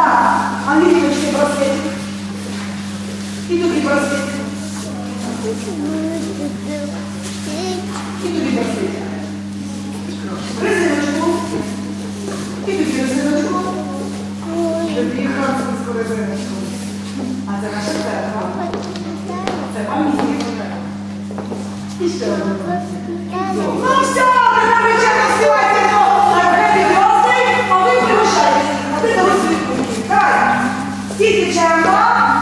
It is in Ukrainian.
Так, а міточки просить. І тобі просить. І тобі просить. Резиночку. І тобі резиночку. Тобі французьку резиночку. А це наша перша. Це вам. І ще одна. Ну все, ми навчаємо сьогодні. Скільки черга?